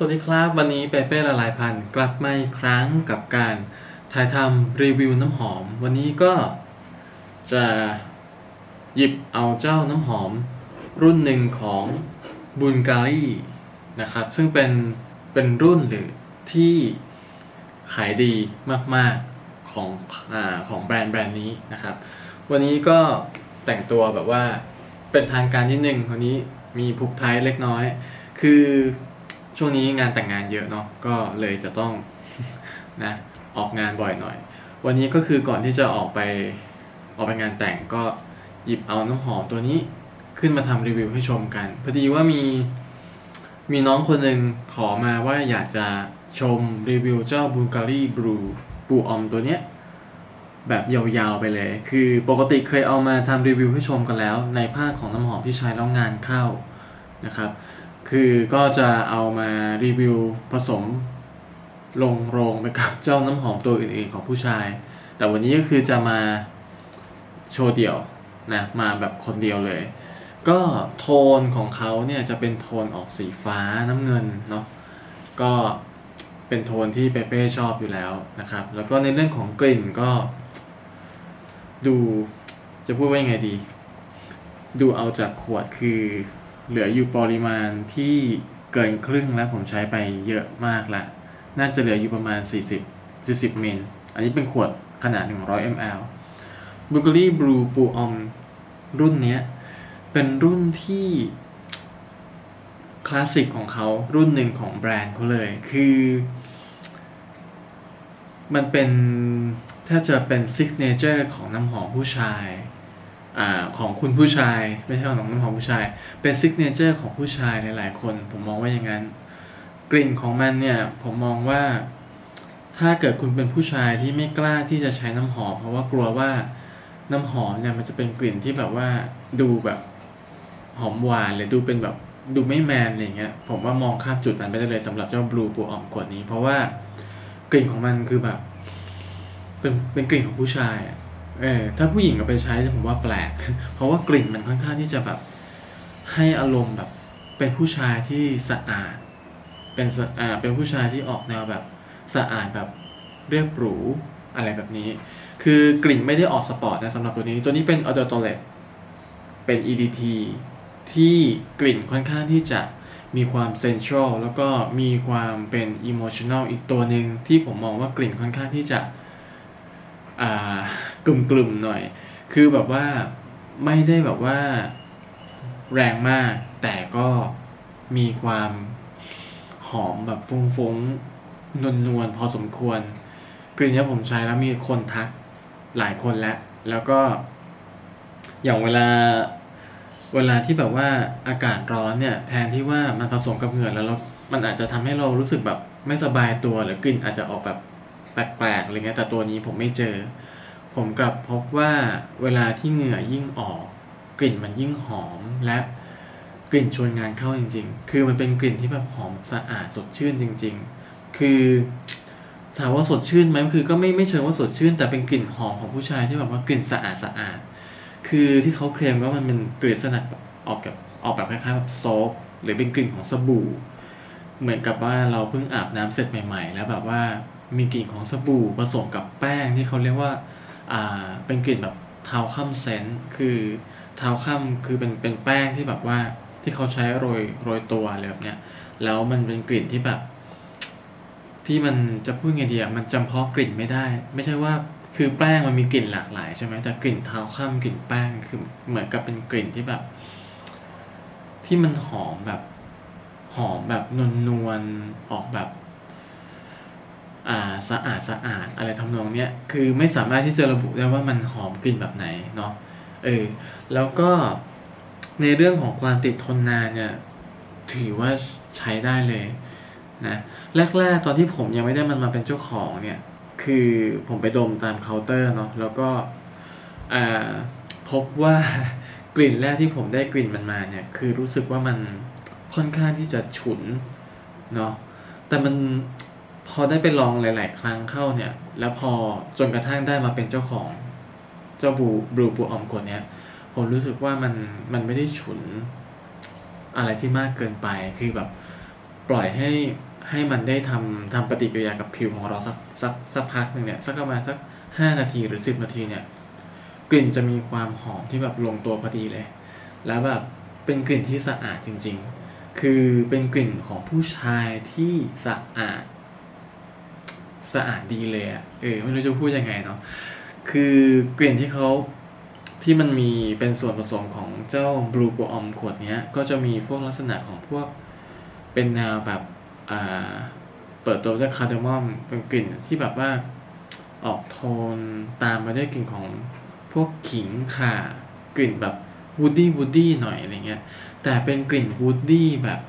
สวัสดีครับ วันนี้เปเป้ละลายพันต์กลับมาอีกครั้งกับการถ่ายทำรีวิวน้ำหอม วันนี้ก็จะหยิบเอาเจ้าน้ำหอมรุ่นหนึ่งของบุลการีนะครับ ซึ่งเป็นเป็นรุ่นหรือที่ขายดีมากๆของอาของแบรนด์แบรนด์นี้นะครับ วันนี้ก็แต่งตัวแบบว่าเป็นทางการนิดนึงวันนี้มีพุกไทยเล็กน้อย คือ ช่วงนี้งานแต่งงานเยอะเนาะก็เลยจะต้องนะออกงานบ่อยหน่อย วันนี้ก็คือก่อนที่จะออกไปออกไปงานแต่งก็หยิบเอาน้ำหอมตัวนี้ขึ้นมาทำรีวิวให้ชมกัน พอดีว่ามีมีน้องคนหนึ่งขอมาว่าอยากจะชมรีวิวเจ้าบูการีบลูปูออมตัวเนี้ยแบบยาวๆไปเลย คือปกติเคยเอามาทำรีวิวให้ชมกันแล้ว ในภาคของน้ำหอมที่ใช้แล้วงานเข้านะครับ คือก็จะเอามารีวิวผสมลงโรงไปกับเจ้าน้ำหอมตัวอื่นๆของผู้ชาย แต่วันนี้ก็คือจะมาโชว์เดี่ยวนะมาแบบคนเดียวเลย ก็โทนของเขาเนี่ยจะเป็นโทนออกสีฟ้าน้ำเงินเนาะก็เป็นโทนที่เปเป้ชอบอยู่แล้วนะครับ แล้วก็ในเรื่องของกลิ่นก็ ดูจะพูดว่ายังไงดี ดูเอาจากขวดคือ เหลืออยู่ปริมาณที่เกินครึ่งแล้วผมใช้ไปเยอะมากละน่าจะเหลืออยู่ประมาณ 40 40มิลอันนี้เป็นขวดขนาด 100 ml b u l g a r y Blue p u o m รุ่นนี้เป็นรุ่นที่คลาสสิกของเขารุ่นหนึ่งของแบรนด์เขาเลย คือ มันเป็นแทบจะเป็นซิกเนเจอร์ของน้ำหอมผู้ชาย อของคุณผู้ชาย ไม่ใช่ของน้ำหอมผู้ชาย เป็นซิกเนเจอร์ของผู้ชายหลาย ๆ คน ผมมองว่าอย่างนั้น กลิ่นของมันเนี่ยผมมองว่า ถ้าเกิดคุณเป็นผู้ชายที่ไม่กล้าที่จะใช้น้ำหอม เพราะว่ากลัวว่าน้ำหอมเนี่ยมันจะเป็นกลิ่นที่แบบว่าดูแบบหอมหวานหรือดูเป็นแบบดูไม่แมนอะไรเงี้ย ผมว่ามองข้ามจุดนั้นไปได้เลยสำหรับเจ้าบลูปูออมขวดนี้ เพราะว่ากลิ่นของมันคือแบบ เป็นเป็นกลิ่นของผู้ชายอะ เออถ้าผู้หญิงเอาไปใช้ผมว่าแปลก เพราะว่ากลิ่นมันค่อนข้างที่จะแบบให้อารมณ์แบบเป็นผู้ชายที่สะอาด เป็นสะอ่าเป็นผู้ชายที่ออกแนวแบบสะอาดแบบเรียบหรูอะไรแบบนี้ คือกลิ่นไม่ได้ออกสปอร์ตนะสำหรับตัวนี้ ตัวนี้เป็นออโตโตเลตเป็น EDT ที่กลิ่นค่อนข้างที่จะมีความเซนช a l แล้วก็มีความเป็นอิโมชัน a l อีกตัวหนึ่งที่ผมมองว่ากลิ่นค่อนข้างที่จะอ่า กลุ่มๆหน่อย คือแบบว่าไม่ได้แบบว่าแรงมาก แต่ก็มีความหอมแบบฟุ้งๆนวลๆพอสมควร กลิ่นเนี้ยผมใช้แล้วมีคนทักหลายคนแล้ว แล้วก็ อย่างเวลาเวลาที่แบบว่าอากาศร้อนเนี่ย แทนที่ว่ามันผสมกับเหงื่อแล้วเรามันอาจจะทำให้เรารู้สึกแบบไม่สบายตัวหรือกลิ่นอาจจะออกแบบแปลกๆอะไรเงี้ยแต่ตัวนี้ผมไม่เจอ ผมกลับพบว่าเวลาที่เหงื่อยิ่งออก กลิ่นมันยิ่งหอมและกลิ่นชวนงานเข้าจริง ๆ คือมันเป็นกลิ่นที่แบบหอมสะอาดสดชื่นจริง ๆ คือถามว่าสดชื่นไหมคือก็ไม่ไม่เชิงว่าสดชื่น แต่เป็นกลิ่นหอมของผู้ชายที่แบบว่ากลิ่นสะอาดสะอาด คือที่เขาเคลมว่ามันเป็นกลิ่นลักษณะแบบออกแบบออกแบบคล้ายๆแบบโซฟหรือเป็นกลิ่นของสบู่ เหมือนกับว่าเราเพิ่งอาบน้ำเสร็จใหม่ ๆ แล้วแบบว่ามีกลิ่นของสบู่ผสมกับแป้งที่เขาเรียกว่า เป็นกลิ่นแบบเทาคัมเซนคือเทาคัมคือเป็นเป็นแป้งที่แบบว่าที่เขาใช้โรยโรยตัวอะไรแบบเนี้ยแล้วมันเป็นกลิ่นที่แบบ ที่มันจะพูดไงดีอะมันจำเพาะกลิ่นไม่ได้ ไม่ใช่ว่าคือแป้งมันมีกลิ่นหลากหลายใช่ไหมแต่กลิ่นเทาข้ามกลิ่นแป้งคือเหมือนกับเป็นกลิ่นที่แบบ ที่มันหอมแบบ หอมแบบนวลๆออกแบบ สะอาดสะอาดอะไรทำนองเนี้ยคือไม่สามารถที่จะระบุได้ว่ามันหอมกลิ่นแบบไหนเนาะเออแล้วก็ในเรื่องของความติดทนนานเนี่ยถือว่าใช้ได้เลยนะแรกๆตอนที่ผมยังไม่ได้มันมาเป็นเจ้าของเนี่ยคือผมไปดมตามเคาน์เตอร์เนาะแล้วก็อ่าพบว่ากลิ่นแรกที่ผมได้กลิ่นมันมาเนี่ยคือรู้สึกว่ามันค่อนข้างที่จะฉุนเนาะแต่มัน พอได้ไปลองหลาย ๆ ครั้งเข้าเนี่ย แล้วพอจนกระทั่งได้มาเป็นเจ้าของเจ้าบูบลูบูออมกดเนี้ยผมรู้สึกว่ามันมันไม่ได้ฉุนอะไรที่มากเกินไปคือแบบปล่อยให้ให้มันได้ทำทำปฏิกิริยากับผิวของเราสักสักสักพักหนึ่งเนี่ยสักประมาณสักห้านาทีหรือสิบนาทีเนี่ย กลิ่นจะมีความหอมที่แบบลงตัวพอดีเลย แล้วแบบเป็นกลิ่นที่สะอาดจริง ๆ คือเป็นกลิ่นของผู้ชายที่สะอาด สะอาดดีเลยอะเออไม่รู้จะพูดยังไงเนาะคือกลิ่นที่เขาที่มันมีเป็นส่วนผสมของเจ้าบลูโกออมขวดเนี้ย ก็จะมีพวกลักษณะของพวกเป็นแนวแบบอ่าเปิดตัวด้วยคาร์เดมอมเป็นกลิ่นที่แบบว่าออกโทนตามมาด้วยกลิ่นของพวกขิงข่ากลิ่นแบบวูดดี้วูดดี้หน่อยอะไรเงี้ยแต่เป็นกลิ่นวูดดี้แบบ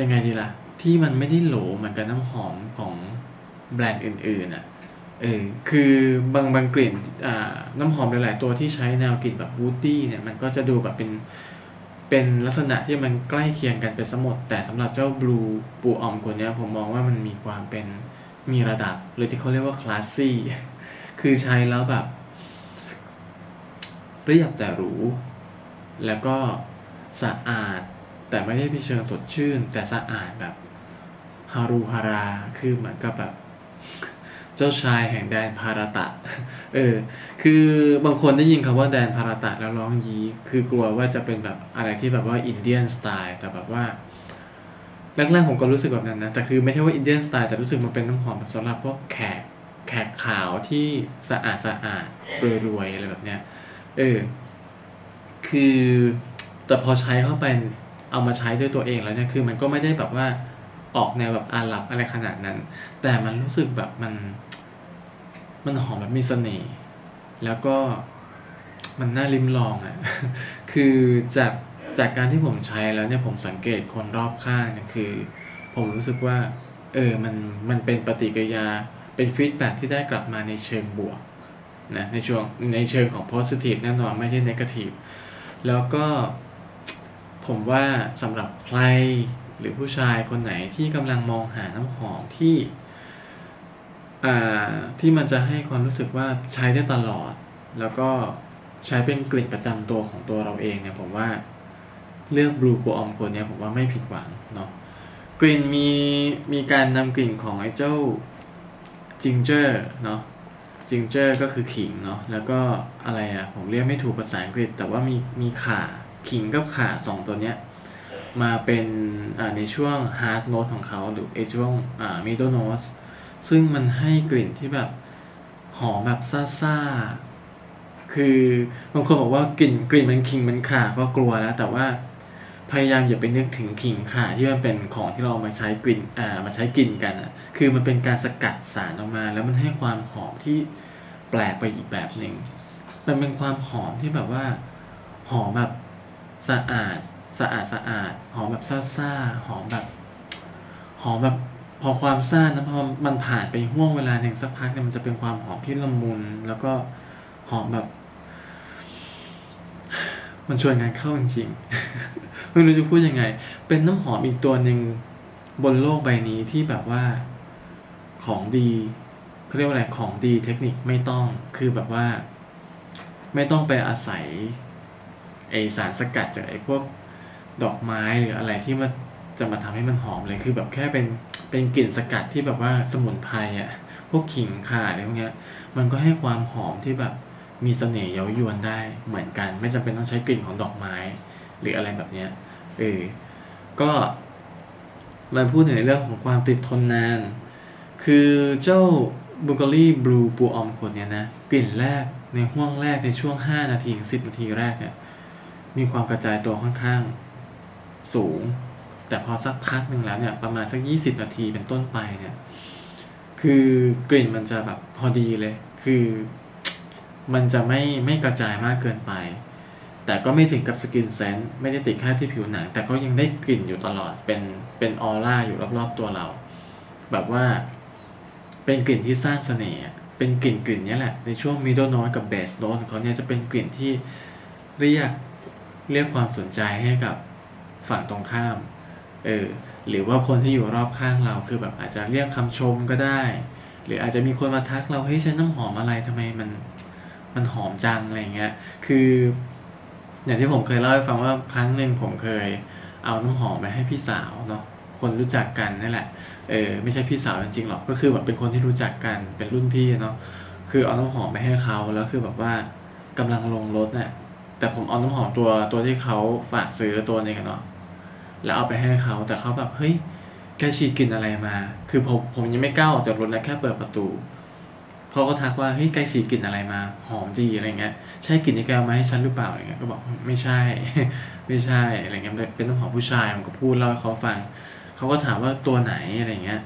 ยังไงดีล่ะ ที่มันไม่ได้โหลเหมือนกับน้ำหอมของแบรนด์อื่นๆอะเออคือบางบางกลิ่นอ่าน้ำหอมหลายๆตัวที่ใช้แนวกลิ่นแบบวูดดี้เนี่ยมันก็จะดูแบบเป็นเป็นลักษณะที่มันใกล้เคียงกันเป็นสมดแต่สำหรับเจ้าบลูปูออมคนนี้ผมมองว่ามันมีความเป็นมีระดับ หรือที่เขาเรียกว่าคลาสซี่คือใช้แล้วแบบเรียบแต่หรูแล้วก็สะอาดแต่ไม่ได้พิเชิงสดชื่น แต่สะอาดแบบ ฮารุฮารา คือเหมือนกับแบบ เจ้าชายแห่งแดนพารตะ เออ คือบางคนได้ยินคำว่าแดนพารตะแล้วร้องยี้ คือกลัวว่าจะเป็นแบบอะไรที่แบบว่าอินเดียนสไตล์ แต่แบบว่าแรกๆผมก็รู้สึกแบบนั้นนะ แต่คือไม่ใช่ว่าอินเดียนสไตล์แต่รู้สึกมันเป็นน้ำหอมแบบสำหรับพวกแขกแขกขาวที่สะอาดสะอาดรวยๆอะไรแบบเนี้ย เออ คือแต่พอใช้เข้าไปเอามาใช้ด้วยตัวเองแล้วเนี่ย คือมันก็ไม่ได้แบบว่า ออกแนวแบบอาหรับอะไรขนาดนั้น แต่มันรู้สึกแบบมัน มันหอมแบบมีเสน่ห์แล้วก็มันน่าลิ้มลองอะ่ะ คือจากจากการที่ผมใช้แล้วเนี่ยผมสังเกตคนรอบข้างเนี่ยคือ ผมรู้สึกว่า เออมันมันเป็นปฏิกิริยาเป็นฟีดแบ็ที่ได้กลับมาในเชิงบวกนะในช่วงในเชิงของ positive แน่นอนไม่ใช่ negative แล้วก็ผมว่าสำหรับใคร หรือผู้ชายคนไหนที่กำลังมองหาน้ำหอมที่ที่มันจะให้ความรู้สึกว่าใช้ได้ตลอด แล้วก็ใช้เป็นกลิ่นประจำตัวของตัวเราเองเนี่ยผมว่าเลือกบลูโกออมคนเนี้ยผมว่าไม่ผิดหวังเนาะกลิ่นมีมีการนำกลิ่นของไอ้เจ้าจิงเจอร์เนาะจิงเจอร์ก็คือขิงเนาะแล้วก็อะไรอะ่ะผมเรียกไม่ถูกภาษาอังกฤษ แต่ว่ามีมีข่าขิงกับข่าสองตัวเนี้ย มาเป็นในช่วง hard note ของเขาหรือไอช่วงอ่า middle note ซึ่งมันให้กลิ่นที่แบบหอมแบบซ่าๆ คือบางคนบอกว่ากลิ่นกลิ่นมันขิงมันข่าก็กลัวแล้ว แต่ว่าพยายามอย่าไปนึกถึงขิงข่าที่มันเป็นของที่เราเอามาใช้กลิ่นอ่ามาใช้กลิ่นกันอะ คือมันเป็นการสกัดสารออกมา แล้วมันให้ความหอมที่แปลกไปอีกแบบหนึ่งมันเป็นความหอมที่แบบว่า หอมแบบสะอาด สะอาดสะอาดหอมแบบซ่าๆหอมแบบ หอมแบบพอความซ่านะพอมันผ่านไปห่วงเวลาหนึ่งสักพักเนี่ยมันจะเป็นความหอมที่ละมุนแล้วก็หอมแบบ มันชวนงานเข้าจริงๆไม่รู้จะพูดยังไง เป็นน้ำหอมอีกตัวหนึ่งบนโลกใบนี้ที่แบบว่าของดีเขาเรียกว่าอะไรของดีเทคนิคไม่ต้องคือแบบว่า ไม่ต้องไปอาศัยไอสารสกัดจากไอพวก ดอกไม้หรืออะไรที่มันจะมาทำให้มันหอมเลยคือแบบแค่เป็นเป็นกลิ่นสกัดที่แบบว่าสมุนไพรอะพวกขิงข่าอะไรพวกเนี้ย มันก็ให้ความหอมที่แบบมีเสน่ห์เย้ายวนได้เหมือนกัน ไม่จำเป็นต้องใช้กลิ่นของดอกไม้ หรืออะไรแบบเนี้ยเออก็มาพูดถึงในเรื่องของความติดทนนาน คือเจ้าบูเกอรี่บลูปูออมขวดเนี้ยนะกลิ่นแรกในห่วงแรกในช่วง 5 นาทีถึง10 นาทีแรกเนี่ยมีความกระจายตัวค่อนข้าง สูง แต่พอสักพักหนึ่งแล้วเนี่ยประมาณสัก 20 นาทีเป็นต้นไปเนี่ย คือกลิ่นมันจะแบบพอดีเลย คือมันจะไม่ไม่กระจายมากเกินไป แต่ก็ไม่ถึงกับสกินเซนต์ไม่ได้ติดแค่ที่ผิวหนัง แต่ก็ยังได้กลิ่นอยู่ตลอดเป็นเป็นออร่าอยู่รอบๆตัวเรา แบบว่าเป็นกลิ่นที่สร้างเสน่ห์เป็นกลิ่นกลิ่นนี้แหละ ในช่วง middle note กับ bass note ของเขาเนี่ยจะเป็นกลิ่นที่เรียกเรียกความสนใจให้กับ ฝั่งตรงข้าม เออ หรือว่าคนที่อยู่รอบข้างเราคือแบบอาจจะเรียกคำชมก็ได้ หรืออาจจะมีคนมาทักเราเฮ้ยใช้น้ำหอมอะไรทำไมมันมันหอมจังอะไรเงี้ย คือ อย่างที่ผมเคยเล่าให้ฟังว่าครั้งหนึ่งผมเคยเอาน้ำหอมไปให้พี่สาวเนาะ คนรู้จักกันนั่แหละ เออ ไม่ใช่พี่สาวจริงๆหรอก ก็คือแบบเป็นคนที่รู้จักกัน เป็นรุ่นพี่เนาะ คือเอาน้ำหอมไปให้เขาแล้วคือแบบว่ากำลังลงรถเนี่ยแต่ผมเอาน้ำหอมตัวตัวที่เขาฝากซื้อตัวนึงเนาะ แล้วเอาไปให้เขาแต่เขาแบบเฮ้ยแกฉีดกลิ่นอะไรมา คือผมผมยังไม่กล้าออกจากรถนะแค่เปิดประตูเขาก็ทักว่าเฮ้ยแกฉีดกลิ่นอะไรมา หอมจีอะไรเงี้ยใช่กลิ่นที่แกเอามาให้ฉันหรือเปล่าอะไรเงี้ยก็บอกไม่ใช่ ไม่ใช่อะไรเงี้ยเป็นน้ำหอมผู้ชายผมก็พูดเล่าให้เขาฟังเขาก็ถามว่าตัวไหนอะไรเงี้ย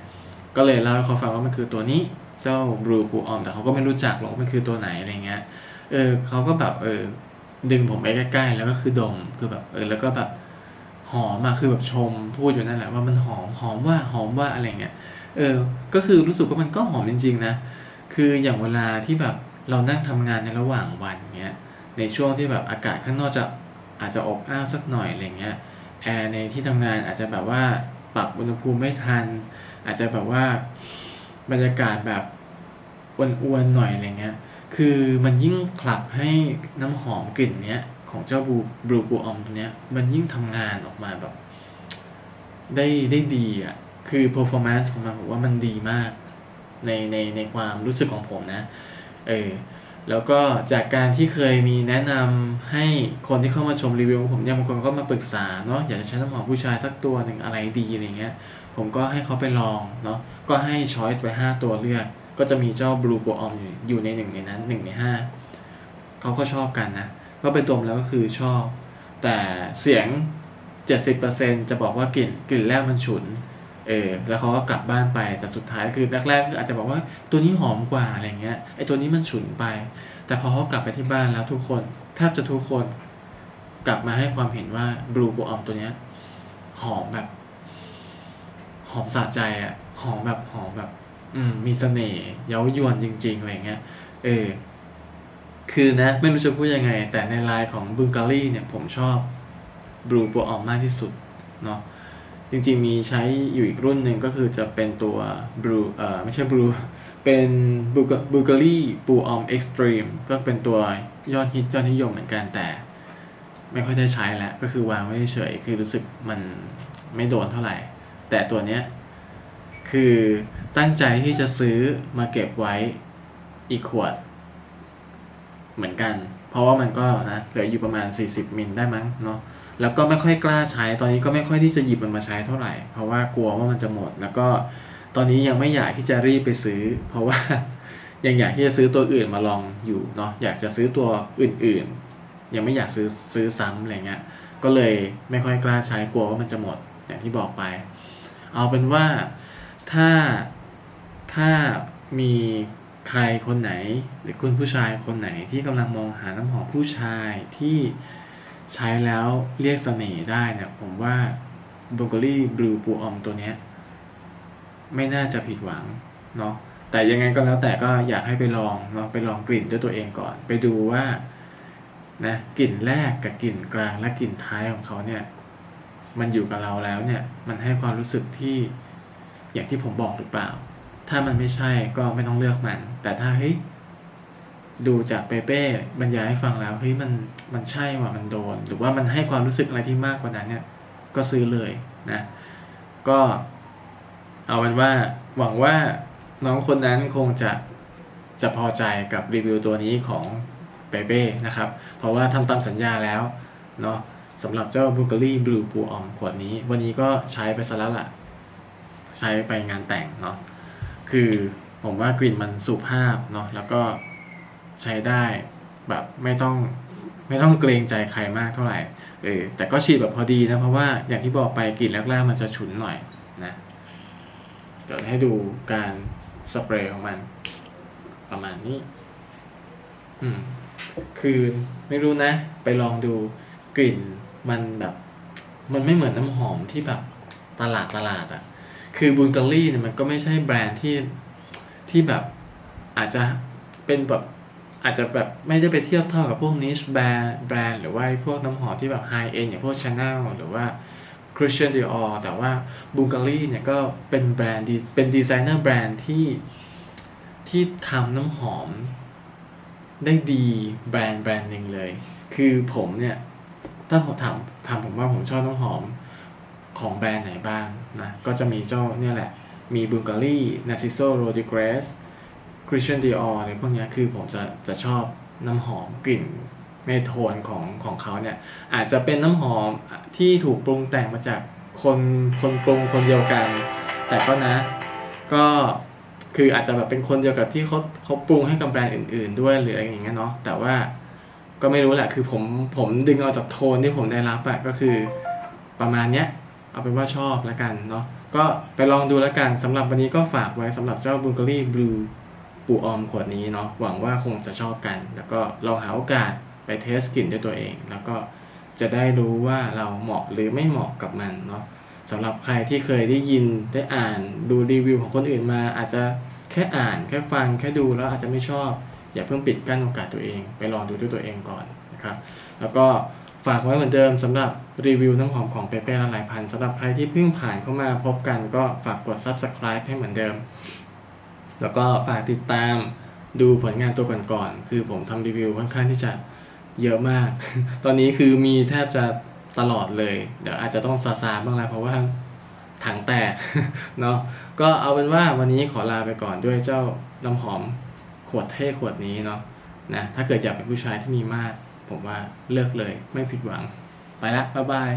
ก็เลยเล่าให้เขาฟังว่ามันคือตัวนี้เจ้าบลูปูออมแต่เขาก็ไม่รู้จักหรอกมันคือตัวไหนอะไรเงี้ย เออเขาก็แบบเออดึงผมไปใกล้ๆแล้วก็คือดมคือแบบเออแล้วก็แบบ หอมอะคือแบบชมพูดอยู่นั่นแหละว่ามันหอมหอมว่าหอมว่าอะไรเงี้ยเออ ก็คือรู้สึกว่ามันก็หอมจริง ๆ นะ คืออย่างเวลาที่แบบเรานั่งทำงานในระหว่างวันเงี้ย ในช่วงที่แบบอากาศข้างนอกจะอาจจะอบอ้าวสักหน่อยอะไรเงี้ย แอร์ในที่ทำงานอาจจะแบบว่าปรับอุณหภูมิไม่ทัน อาจจะแบบว่าบรรยากาศแบบอ้วนๆหน่อยอะไรเงี้ย คือมันยิ่งผลักให้น้ำหอมกลิ่นเนี้ย ของเจ้าบลูบลูปูออมตัวเนี้ย มันยิ่งทำงานออกมาแบบ ได้ได้ดีอะ คือ performance ของมันผมว่ามันดีมาก ในในในความรู้สึกของผมนะ เออ แล้วก็จากการที่เคยมีแนะนำให้คนที่เข้ามาชมรีวิวของผมเนี่ยบางคนก็มาปรึกษาเนาะอยากจะใช้น้ำหอมผู้ชายสักตัวหนึ่งอะไรดีอะไรเงี้ย ผมก็ให้เขาไปลองเนาะ ก็ให้ช้อยส์ไปห้าตัวเลือก ก็จะมีเจ้า Blue p o o m อยู่อยู่ในหนึ่งในนั้นหนึ่งในห้าเขาก็ชอบกันนะ ก็ไปดมแล้วก็คือชอบ แต่เสียง 70%จะบอกว่ากลิ่นกลิ่นแรกมันฉุน เออ แล้วเขาก็กลับบ้านไป แต่สุดท้ายคือแรกๆคืออาจจะบอกว่าตัวนี้หอมกว่าอะไรเงี้ย ไอตัวนี้มันฉุนไป แต่พอเขากลับไปที่บ้านแล้วทุกคนแทบจะทุกคนกลับมาให้ความเห็นว่า Blue p o o m ตัวเนี้ยหอมแบบ หอมสะใจอะหอมแบบหอมแบบ อืม มีเสน่ห์เย้ายวนจริงๆอะไรเงี้ย เออ คือนะ ไม่รู้จะพูดยังไง แต่ในลน์ของบูการีเนี่ยผมชอบบลูปูออมมากที่สุดเนาะจริงๆมีใช้อยู่อีกรุ่นหนึ่งก็คือจะเป็นตัวบลูเอ่อไม่ใช่บลูเป็นบูบูการีปูออมเอ็กซ์ตรีมก็เป็นตัวยอดฮิตยอดนิยมเหมือนกันแต่ ไม่ค่อยได้ใช้แล้ว ก็คือวางไว้เฉยคือรู้สึกมันไม่โดนเท่าไหร่ แต่ตัวเนี้ยคือตั้งใจที่จะซื้อมาเก็บไว้อีกขวด เหมือนกัน เพราะว่ามันก็นะเหลืออยู่ประมาณ 40 มิลได้มั้งเนาะแล้วก็ไม่ค่อยกล้าใช้ตอนนี้ก็ไม่ค่อยที่จะหยิบมันมาใช้เท่าไหร่ เพราะว่ากลัวว่ามันจะหมด แล้วก็ตอนนี้ยังไม่อยากที่จะรีบไปซื้อ เพราะว่า ยังอยากที่จะซื้อตัวอื่นมาลองอยู่เนาะอยากจะซื้อตัวอื่นๆ ยังไม่อยากซื้อซื้อซ้ำอะไรเงี้ยก็เลยไม่ค่อยกล้าใช้กลัวว่ามันจะหมดอย่างที่บอกไป เอาเป็นว่าถ้าถ้ามี ใครคนไหน หรือคุณผู้ชายคนไหนที่กำลังมองหาน้ำหอมผู้ชายที่ใช้แล้วเรียกเสน่ห์ได้เนี่ยผมว่าบเกอรี่บลูปูออมตัวเนี้ยไม่น่าจะผิดหวังเนาะแต่ยังไงก็แล้วแต่ก็อยากให้ไปลองเนาะไปลองกลิ่นด้วยตัวเองก่อน ไปดูว่านะกลิ่นแรกกับกลิ่นกลางและกลิ่นท้ายของเขาเนี่ย มันอยู่กับเราแล้วเนี่ย มันให้ความรู้สึกที่อย่างที่ผมบอกหรือเปล่า ถ้ามันไม่ใช่ก็ไม่ต้องเลือกมัน แต่ถ้าเฮ้ยดูจากเปเป้บรรยายให้ฟังแล้วเฮ้ยมันมันใช่ว่ามันโดน หรือว่ามันให้ความรู้สึกอะไรที่มากกว่านั้นเนี่ย ก็ซื้อเลยนะ ก็เอาเป็นว่าหวังว่าน้องคนนั้นคงจะจะพอใจกับรีวิวตัวนี้ของเปเป้นะครับ เพราะว่าทำตามสัญญาแล้วเนาะสำหรับเจ้าบูเกอรี่บลูปูออมขวดนี้ วันนี้ก็ใช้ไปซะแล้วล่ะ ใช้ไปงานแต่งเนาะ คือผมว่ากลิ่นมันสุภาพเนาะแล้วก็ใช้ได้แบบไม่ต้องไม่ต้องเกรงใจใครมากเท่าไหร่เออแต่ก็ฉีดแบบพอดีนะ เพราะว่าอย่างที่บอกไปกลิ่นแรกๆมันจะฉุนหน่อยนะเดี๋ยวให้ดูการสเปรย์ของมัน ประมาณนี้ อืม คือไม่รู้นะ ไปลองดูกลิ่นมันแบบ มันไม่เหมือนน้ำหอมที่แบบตลาดตลาดอะ่ะ คือบูลการีเนี่ยมันก็ไม่ใช่แบรนด์ที่ที่แบบอาจจะเป็นแบบอาจจะแบบไม่ได้ไปเทียบเท่ากับพวกนิชแบรนด์แบรนด์หรือว่าพวกน้ำหอมที่แบบไฮเอ็นอย่างพวกชาแนลหรือว่า Christian Dior แต่ว่าบูการีเนี่ยก็เป็นแบรนด์ดีเป็นดีไซเนอร์แบรนด์ที่ที่ทำน้ำหอมได้ดีแบรนด์แบรนด์หนึ่งเลย คือผมเนี่ย ถ้าผมถามถามผมว่าผมชอบน้ำหอม ของแบรนด์ไหนบ้างนะก็จะมีเจ้าเนี่ยแหละ มีบูการีนาซิโซโรดิเกรสคริสเตียนดีอออะไรพวกนี้คือผมจะจะชอบน้ำหอมกลิ่นในโทนของของเขาเนี่ย อาจจะเป็นน้ำหอมที่ถูกปรุงแต่งมาจากคนคนปรุงคนเดียวกัน แต่ก็นะ ก็คืออาจจะแบบเป็นคนเดียวกับที่เขาเขาปรุงให้กับแบรนด์อื่น ๆ ด้วยหรืออะไรอย่างเงี้ยเนาะแต่ว่าก็ไม่รู้แหละคือผมผมดึงเอาจากโทนที่ผมได้รับอะก็คือประมาณเนี้ย เอาเป็นว่าชอบแล้วกันเนาะก็ไปลองดูแล้วกันสำหรับวันนี้ก็ฝากไว้สำหรับเจ้าบูเกอรี่บลูปูออมขวดนี้เนาะหวังว่าคงจะชอบกัน แล้วก็ลองหาโอกาสไปเทสกลิ่นด้วยตัวเอง แล้วก็จะได้รู้ว่าเราเหมาะหรือไม่เหมาะกับมันเนาะสำหรับใครที่เคยได้ยินได้อ่านดูรีวิวของคนอื่นมา อาจจะแค่อ่านแค่ฟังแค่ดูแล้วอาจจะไม่ชอบ อย่าเพิ่งปิดกั้นโอกาสตัวเอง ไปลองดูด้วยตัวเองก่อนนะครับ แล้วก็ ฝากไว้เหมือนเดิมสำหรับรีวิวน้ำหอมของเปเป้ละหลายพันสำหรับใครที่เพิ่งผ่านเข้ามาพบกันก็ฝากกด subscribe ให้เหมือนเดิม แล้วก็ฝากติดตามดูผลงานตัวก่อนๆคือผมทำรีวิวค่อนข้างที่จะเยอะมาก ตอนนี้คือมีแทบจะตลอดเลย เดี๋ยวอาจจะต้องซาซาบ้างแล้วเพราะว่าถังแตกเนาะก็เอาเป็นว่าวันนี้ขอลาไปก่อนด้วยเจ้าน้ำหอมขวดเท่ขวดนี้เนาะนะถ้าเกิดอยากเป็นผู้ชายที่มีมาตร ผมว่าเลือกเลยไม่ผิดหวัง ไปละบ๊ายบาย